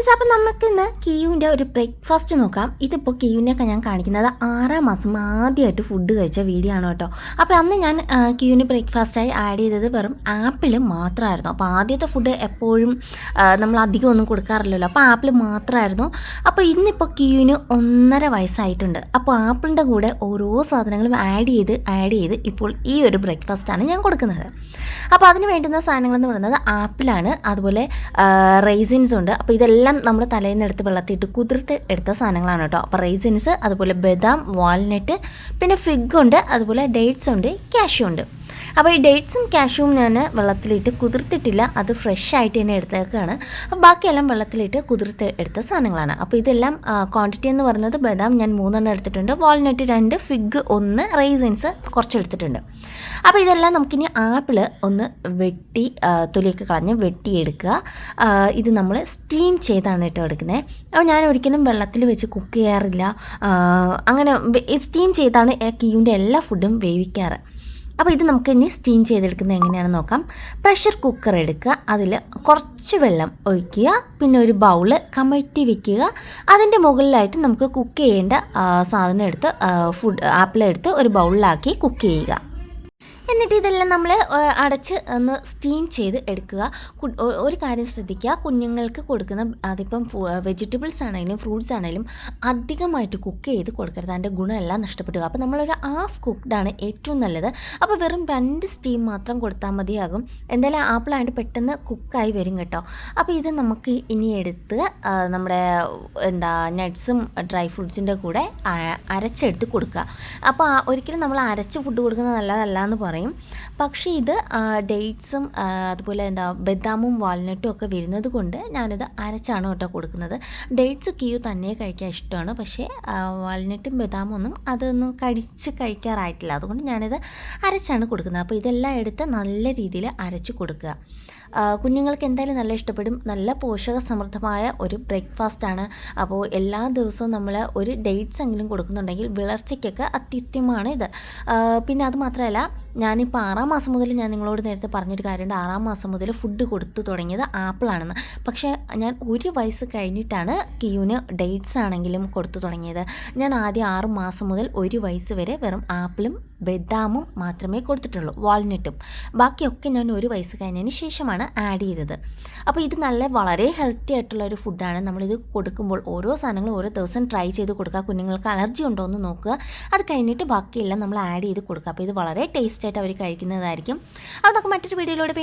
Friends അപ്പം നമുക്ക് ഇന്ന് കിയുവിന്റെ ഒരു ബ്രേക്ക്ഫാസ്റ്റ് നോക്കാം. ഇതിപ്പോൾ കിയുവിനെയൊക്കെ ഞാൻ കാണിക്കുന്നത് ആറാം മാസം ആദ്യമായിട്ട് ഫുഡ് കഴിച്ച വീഡിയോ ആണ് കേട്ടോ. അപ്പോൾ അന്ന് ഞാൻ കിയുവിന് ബ്രേക്ക്ഫാസ്റ്റായി ആഡ് ചെയ്തത് വെറും ആപ്പിൾ മാത്രമായിരുന്നു. അപ്പോൾ ആദ്യത്തെ ഫുഡ് എപ്പോഴും നമ്മൾ അധികം ഒന്നും കൊടുക്കാറില്ലല്ലോ. അപ്പോൾ ആപ്പിൾ മാത്രമായിരുന്നു. അപ്പോൾ ഇന്നിപ്പോൾ കിയുവിന് ഒന്നര വയസ്സായിട്ടുണ്ട്. അപ്പോൾ ആപ്പിളിന്റെ കൂടെ ഓരോ സാധനങ്ങളും ആഡ് ചെയ്ത് ആഡ് ചെയ്ത് ഇപ്പോൾ ഈ ഒരു ബ്രേക്ക്ഫാസ്റ്റാണ് ഞാൻ കൊടുക്കുന്നത്. അപ്പോൾ അതിന് വേണ്ടുന്ന സാധനങ്ങളെന്ന് പറയുന്നത് ആപ്പിളാണ്. അതുപോലെ റൈസിൻസ് ഉണ്ട്. അപ്പോൾ ഇതെല്ലാം നമ്മൾ തലയിൽ നിന്ന് എടുത്ത് വെള്ളത്തിയിട്ട് കുതിർത്ത് എടുത്ത സാധനങ്ങളാണ് കേട്ടോ. അപ്പോൾ റൈസിൻസ് അതുപോലെ ബദാം വാൾനട്ട് പിന്നെ ഫിഗ് ഉണ്ട് അതുപോലെ ഡേറ്റ്സ് ഉണ്ട് കാഷ്യൂ ഉണ്ട്. അപ്പോൾ ഈ ഡേറ്റ്സും കാഷ്യൂവും ഞാൻ വെള്ളത്തിലിട്ട് കുതിർത്തിട്ടില്ല. അത് ഫ്രഷ് ആയിട്ട് തന്നെ എടുത്തേക്കാണ്. അപ്പോൾ ബാക്കിയെല്ലാം വെള്ളത്തിലിട്ട് കുതിർത്ത് എടുത്ത സാധനങ്ങളാണ്. അപ്പോൾ ഇതെല്ലാം ക്വാണ്ടിറ്റി എന്ന് പറയുന്നത് ബദാം ഞാൻ മൂന്നെണ്ണം എടുത്തിട്ടുണ്ട്. വാൾനട്ട് രണ്ട് ഫിഗ് ഒന്ന് റൈസിൻസ് കുറച്ച് എടുത്തിട്ടുണ്ട്. അപ്പോൾ ഇതെല്ലാം നമുക്കിനി ആപ്പിൾ ഒന്ന് വെട്ടി തൊലിയൊക്കെ കളഞ്ഞ് വെട്ടിയെടുക്കുക. ഇത് നമ്മൾ സ്റ്റീം ചെയ്താണ് കേട്ടോ എടുക്കുന്നത് അപ്പോൾ ഞാൻ ഒരിക്കലും വെള്ളത്തിൽ വെച്ച് കുക്ക് ചെയ്യാറില്ല. അങ്ങനെ സ്റ്റീം ചെയ്താണ് കീവിന്റെ എല്ലാ ഫുഡും വേവിക്കാറ്. അപ്പോൾ ഇത് നമുക്ക് ഇനി സ്റ്റീം ചെയ്തെടുക്കുന്നത് എങ്ങനെയാണെന്ന് നോക്കാം. പ്രഷർ കുക്കർ എടുക്കുക അതിൽ കുറച്ച് വെള്ളം ഒഴിക്കുക പിന്നെ ഒരു ബൗൾ കമഴ്ത്തി വെക്കുക. അതിന്റെ മുകളിലായിട്ട് നമുക്ക് കുക്ക് ചെയ്യേണ്ട സാധനം എടുത്ത് ഫുഡ് ആപ്പിളെടുത്ത് ഒരു ബൗളിലാക്കി കുക്ക് ചെയ്യുക. എന്നിട്ട് ഇതെല്ലാം നമ്മൾ അടച്ച് ഒന്ന് സ്റ്റീം ചെയ്ത് എടുക്കുക. ഒരു കാര്യം ശ്രദ്ധിക്കുക. കുഞ്ഞുങ്ങൾക്ക് കൊടുക്കുന്ന അതിപ്പം വെജിറ്റബിൾസ് ആണെങ്കിലും ഫ്രൂട്ട്സ് ആണെങ്കിലും അധികമായിട്ട് കുക്ക് ചെയ്ത് കൊടുക്കരുത്. അതിന്റെ ഗുണമെല്ലാം നഷ്ടപ്പെട്ടു പോകും. അപ്പോൾ നമ്മളൊരു ഹാഫ് കുക്ക്ഡാണ് ഏറ്റവും നല്ലത്. അപ്പോൾ വെറും രണ്ട് സ്റ്റീം മാത്രം കൊടുത്താൽ മതിയാകും. എന്തായാലും ആപ്പിൾ ആയിട്ട് പെട്ടെന്ന് കുക്കായി വരും കേട്ടോ. അപ്പോൾ ഇത് നമുക്ക് ഇനി എടുത്ത് നമ്മുടെ എന്താ നട്ട്സും ഡ്രൈ ഫ്രൂട്ട്സിന്റെ കൂടെ അരച്ചെടുത്ത് കൊടുക്കുക. അപ്പോൾ ഒരിക്കലും നമ്മൾ അരച്ച് ഫുഡ് കൊടുക്കുന്നത് നല്ലതല്ല എന്ന് പറയും പക്ഷേ ഇത് ഡേറ്റ്സും അതുപോലെ എന്താ ബദാമും വാൽനട്ടും ഒക്കെ വരുന്നത് കൊണ്ട് ഞാനിത് അരച്ചാണ് കേട്ടോ കൊടുക്കുന്നത്. ഡേറ്റ്സ് കിയു തന്നെ കഴിക്കാൻ ഇഷ്ടമാണ്. പക്ഷേ വാൽനട്ടും ബദാമും ഒന്നും അതൊന്നും കഴിച്ച് കഴിക്കാറായിട്ടില്ല. അതുകൊണ്ട് ഞാനിത് അരച്ചാണ് കൊടുക്കുന്നത്. അപ്പോൾ ഇതെല്ലാം എടുത്ത് നല്ല രീതിയിൽ അരച്ച് കൊടുക്കുക. കുഞ്ഞുങ്ങൾക്ക് എന്തായാലും നല്ല ഇഷ്ടപ്പെടും. നല്ല പോഷക സമൃദ്ധമായ ഒരു ബ്രേക്ക്ഫാസ്റ്റാണ് അപ്പോൾ എല്ലാ ദിവസവും നമ്മൾ ഒരു ഡേറ്റ്സ് എങ്കിലും കൊടുക്കുന്നുണ്ടെങ്കിൽ വിളർച്ചയ്ക്കൊക്കെ അത്യുത്തമമാണ് ഇത്. പിന്നെ അത് മാത്രമല്ല ഞാനിപ്പോൾ ആറാം മാസം മുതൽ ഞാൻ നിങ്ങളോട് നേരത്തെ പറഞ്ഞൊരു കാര്യമുണ്ട്. ആറാം മാസം മുതൽ ഫുഡ് കൊടുത്തു തുടങ്ങിയത് ആപ്പിളാണെന്ന് പക്ഷേ ഞാൻ ഒരു വയസ്സ് കഴിഞ്ഞിട്ടാണ് കിയുവിന് ഡേറ്റ്സ് ആണെങ്കിലും കൊടുത്തു തുടങ്ങിയത്. ഞാൻ ആദ്യം ആറ് മാസം മുതൽ ഒരു വയസ്സ് വരെ വെറും ആപ്പിളും ബദാമും മാത്രമേ കൊടുത്തിട്ടുള്ളൂ. വാൾനട്ടും ബാക്കിയൊക്കെ ഞാൻ ഒരു വയസ്സ് കഴിഞ്ഞതിന് ശേഷമാണ് ആഡ് ചെയ്തത്. അപ്പോൾ ഇത് നല്ല വളരെ ഹെൽത്തി ആയിട്ടുള്ള ഒരു ഫുഡാണ് നമ്മളിത് കൊടുക്കുമ്പോൾ ഓരോ സാധനങ്ങളും ഓരോ ദിവസം ട്രൈ ചെയ്ത് കൊടുക്കുക. കുഞ്ഞുങ്ങൾക്ക് അലർജി ഉണ്ടോ എന്ന് നോക്കുക. അത് കഴിഞ്ഞിട്ട് ബാക്കിയെല്ലാം നമ്മൾ ആഡ് ചെയ്ത് കൊടുക്കുക. അപ്പോൾ ഇത് വളരെ ടേസ്റ്റ് ആയിട്ട് അവർ കഴിക്കുന്നതായിരിക്കും. അതൊക്കെ മറ്റൊരു വീഡിയോയിലൂടെ